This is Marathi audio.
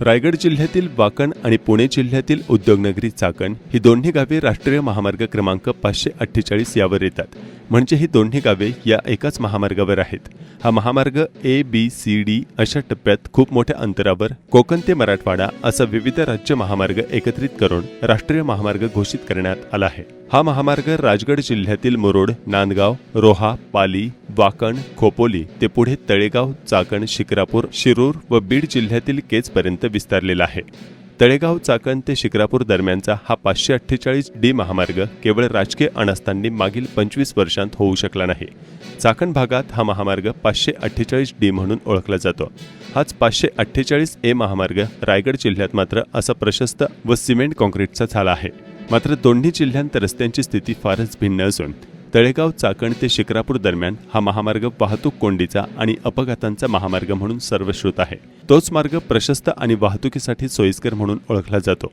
रायगड जिल्ह्यातील वाकण आणि पुणे जिल्ह्यातील उद्योगनगरी चाकण ही दोन्ही गावे राष्ट्रीय महामार्ग क्रमांक पाचशे अठ्ठेचाळीस यावर येतात. म्हणजे ही दोन्ही गावे या एकाच महामार्गावर आहेत. हा महामार्ग ए बी सी डी अशा टप्प्यात खूप मोठ्या अंतरावर कोकण ते मराठवाडा असा विविध राज्य महामार्ग एकत्रित करून राष्ट्रीय महामार्ग घोषित करण्यात आला आहे. हा महामार्ग राजगड जिल्ह्यातील मुरुड नांदगाव रोहा पाली वाकण खोपोली ते पुढे तळेगाव चाकण शिक्रापूर शिरूर व बीड जिल्ह्यातील केजपर्यंत विस्तारलेला आहे. तळेगाव चाकण ते शिक्रापूर दरम्यानचा हा पाचशे अठ्ठेचाळीस डी महामार्ग केवळ राजकीय अनास्थांनी मागील पंचवीस वर्षांत होऊ शकला नाही. चाकण भागात हा महामार्ग पाचशे अठ्ठेचाळीस डी म्हणून ओळखला जातो. हाच पाचशे अठ्ठेचाळीस ए महामार्ग रायगड जिल्ह्यात मात्र असा प्रशस्त व सिमेंट कॉन्क्रीटचा झाला आहे. मात्र दोन्ही जिल्ह्यांत रस्त्यांची स्थिती फारच भिन्न असून तळेगाव चाकण ते शिक्रापूर दरम्यान हा महामार्ग वाहतूक कोंडीचा आणि अपघातांचा महामार्ग म्हणून सर्वश्रुत आहे. तोच मार्ग प्रशस्त आणि वाहतुकीसाठी सोयीस्कर म्हणून ओळखला जातो.